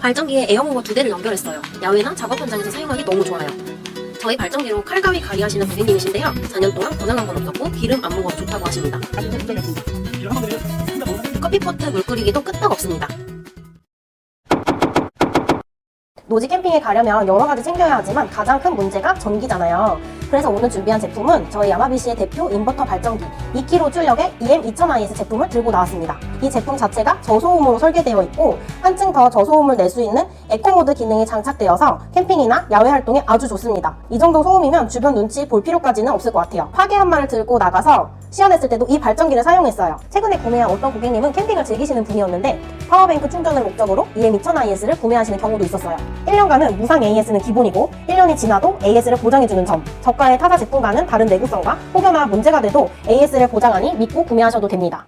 발전기에 에어모버 두 대를 연결했어요. 야외나 작업 현장에서 사용하기 너무 좋아요. 저희 발전기로 칼가위 가리하시는 고객님이신데요. 4년 동안 고장난 건 없었고 기름 안 먹어도 좋다고 하십니다. 커피포트 물 끓이기도 끄떡 없습니다. 노지 캠핑에 가려면 여러 가지 챙겨야 하지만 가장 큰 문제가 전기잖아요. 그래서 오늘 준비한 제품은 저희 야마비씨의 대표 인버터 발전기 2kg 출력의 EM2000IS 제품을 들고 나왔습니다. 이 제품 자체가 저소음으로 설계되어 있고 한층 더 저소음을 낼 수 있는 에코모드 기능이 장착되어서 캠핑이나 야외 활동에 아주 좋습니다. 이 정도 소음이면 주변 눈치 볼 필요까지는 없을 것 같아요. 화계 한 마를 들고 나가서 시연했을 때도 이 발전기를 사용했어요. 최근에 구매한 어떤 고객님은 캠핑을 즐기시는 분이었는데 파워뱅크 충전을 목적으로 EM2000IS를 구매하시는 경우도 있었어요. 1년간은 무상 AS는 기본이고 1년이 지나도 AS를 보장해주는 점 저가의 타사 제품과는 다른 내구성과 혹여나 문제가 돼도 AS를 보장하니 믿고 구매하셔도 됩니다.